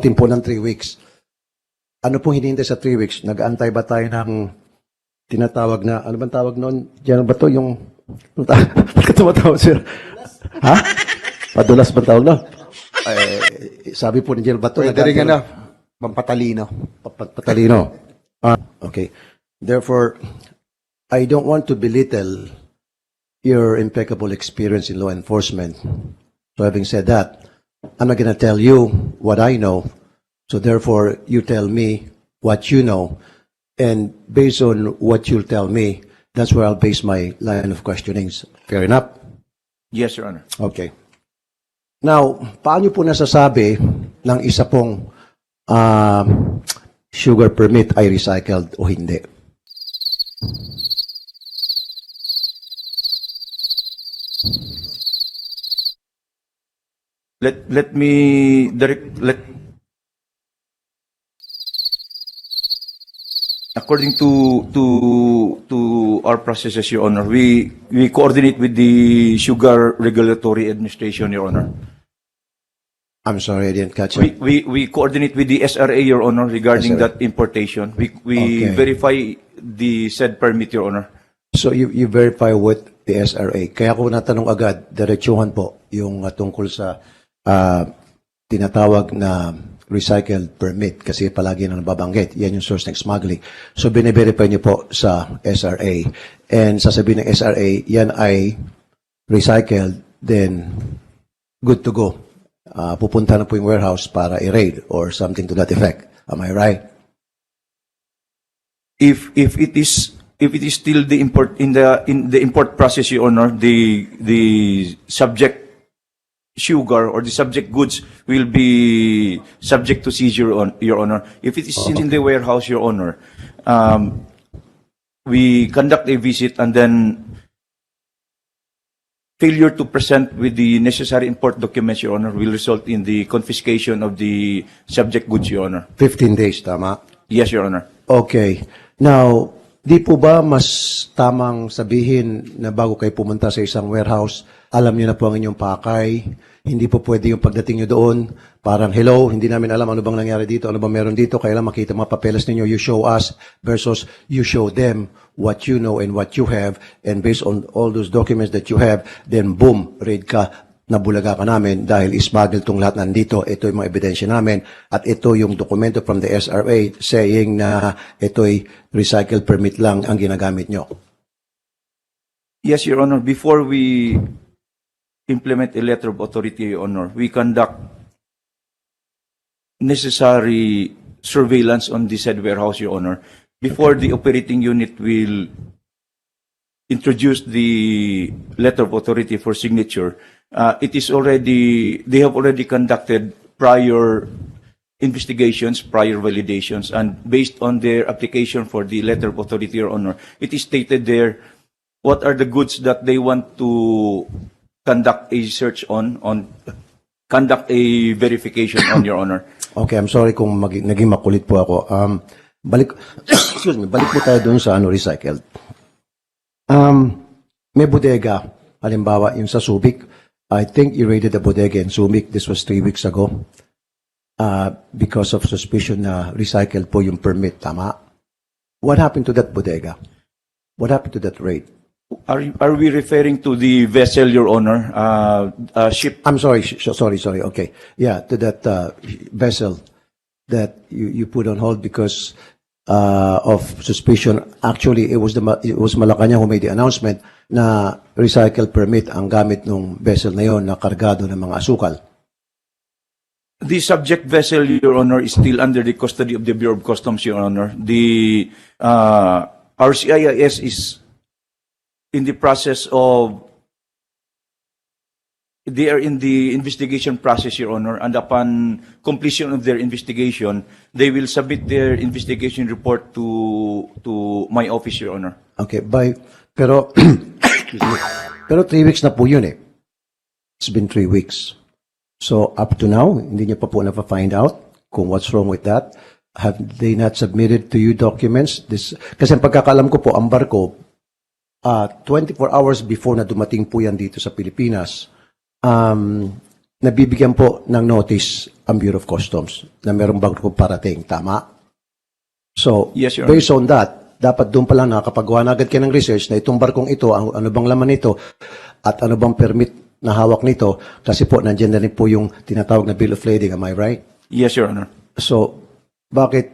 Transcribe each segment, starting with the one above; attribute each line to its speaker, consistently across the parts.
Speaker 1: Tin po ng three weeks. Ano pong hinihintay sa three weeks? Nag-aantay ba tayo ng tinatawag na, ano bang tawag noon? Diyan ba to yung, ano ka tumatawag, sir? ha? Padulas ba tawag no? Eh, sabi po ni General Bato,
Speaker 2: Pwede rin ano, pampatalino.
Speaker 1: Pat- patalino. Ah, okay. Therefore, I don't want to belittle your impeccable experience in law enforcement. So having said that, I'm not going to tell you what I know. So therefore, you tell me what you know. And based on what you'll tell me, that's where I'll base my line of questionings. Fair enough?
Speaker 3: Yes, Your Honor.
Speaker 1: Okay. Now, paano po nasasabi ng isa pong ah, sugar permit ay recycled o hindi?
Speaker 3: Let let me direct let according to to to our processes, Your Honor, we we coordinate with the Sugar Regulatory Administration, Your Honor.
Speaker 1: I'm sorry, I didn't catch
Speaker 3: We
Speaker 1: it.
Speaker 3: we we coordinate with the SRA, Your Honor, regarding
Speaker 1: SRA.
Speaker 3: that importation. We we
Speaker 1: Okay.
Speaker 3: verify the said permit, Your Honor.
Speaker 1: So you, you verify with the SRA. Kaya ko natanong agad, diretsuhan po, yung ah, tungkol sa ah, tinatawag na recycled permit kasi palagi nang nababanggit. Yan yung source ng smuggling. So bine-verify niyo po sa SRA. And sasabihin ng SRA, yan ay recycled, then good to go. Ah, pupunta na po yung warehouse para i-raid or something to that effect. Am I right?
Speaker 3: if if it is if it is still the import in the in the import process your honor the the subject sugar or the subject goods will be subject to seizure on your honor if it is in the warehouse your honor um, we conduct a visit and then failure to present with the necessary import documents your honor will result in the confiscation of the subject goods your honor
Speaker 1: 15 days, tama?
Speaker 3: yes your honor
Speaker 1: Okay. Now, di po ba mas tamang sabihin na bago kayo pumunta sa isang warehouse, alam niyo na po ang inyong pakay, hindi po pwede yung pagdating niyo doon, parang hello, hindi namin alam ano bang nangyari dito, ano bang meron dito, kailan makita mga papeles ninyo, you show us versus you show them what you know and what you have, and based on all those documents that you have, then boom, raid ka, nabulaga ka namin dahil ismuggle tong lahat nandito. Ito yung mga ebidensya namin at ito yung dokumento from the SRA saying na ito'y recycle permit lang ang ginagamit nyo.
Speaker 3: Yes, Your Honor. Before we implement a letter of authority, Your Honor, we conduct necessary surveillance on the said warehouse, Your Honor, before the operating unit will introduce the letter of authority for signature. Uh, it is already, they have already conducted prior investigations, prior validations, and based on their application for the letter of authority, Your Honor, it is stated there what are the goods that they want to conduct a search on, on conduct a verification on, Your Honor.
Speaker 1: Okay, I'm sorry kung mag- naging makulit po ako. Um, balik, excuse me, balik po tayo doon sa ano, recycled. Um, may bodega, halimbawa yung sa Subic, I think you raided the bodega in Subic, this was three weeks ago, uh, because of suspicion na recycled po yung permit, tama? What happened to that bodega? What happened to that raid?
Speaker 3: Are, are we referring to the vessel, Your Honor, uh, uh, ship
Speaker 1: I'm sorry, sh- sh- sorry, sorry, okay. Yeah, to that uh, vessel that you, you put on hold because uh, of suspicion. Actually, it was the it was Malacanang who made the announcement na recycle permit ang gamit ng vessel na yon na kargado ng mga asukal.
Speaker 3: The subject vessel, Your Honor, is still under the custody of the Bureau of Customs, Your Honor. The, uh, our CIS is in the process of, they are in the investigation process, Your Honor, and upon completion of their investigation, they will submit their investigation report to, to my office, Your Honor.
Speaker 1: Okay, by pero pero three weeks na po yun eh. It's been three weeks. So up to now, hindi niyo pa po na-find out kung what's wrong with that. Have they not submitted to you documents? This, kasi ang pagkakalam ko po, ang barko, uh, 24 hours before na dumating po yan dito sa Pilipinas, um, nabibigyan po ng notice ang Bureau of Customs na merong bagong parating. Tama? So,
Speaker 3: Yes, Your Honor.
Speaker 1: based on that, dapat doon pa lang nakakapagawa na agad kayo ng research na itong barkong ito, ang, ano bang laman nito, at ano bang permit na hawak nito, kasi po, nandiyan na rin po yung tinatawag na Bill of Lading. Am I right?
Speaker 3: Yes, Your Honor.
Speaker 1: So, bakit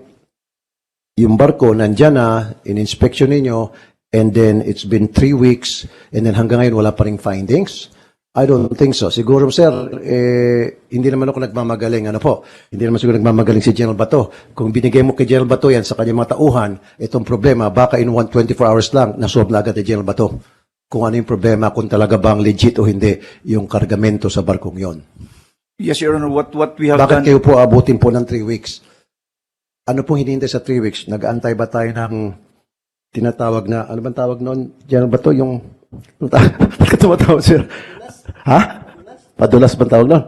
Speaker 1: yung barko nandyan na, in-inspection ninyo, and then it's been three weeks, and then hanggang ngayon wala pa rin findings? I don't think so. Siguro, sir, eh, hindi naman ako nagmamagaling. Ano po? Hindi naman siguro nagmamagaling si General Bato. Kung binigay mo kay General Bato yan sa kanyang mga tauhan, itong problema, baka in 124 hours lang, nasolve na agad ni General Bato. Kung ano yung problema, kung talaga bang legit o hindi yung kargamento sa barkong yon.
Speaker 3: Yes, Your Honor. What, what we have
Speaker 1: Bakit
Speaker 3: done...
Speaker 1: kayo po abutin po ng three weeks? Ano pong hinihintay sa three weeks? Nag-aantay ba tayo ng tinatawag na, ano bang tawag noon? Diyan ba to yung, tumatawag, sir? Ha? Padulas bang tawag noon?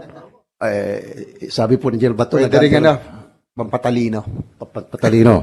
Speaker 1: Eh, sabi po ni General Bato,
Speaker 2: Pwede rin ano, pampatalino.
Speaker 1: pa- pa- patalino.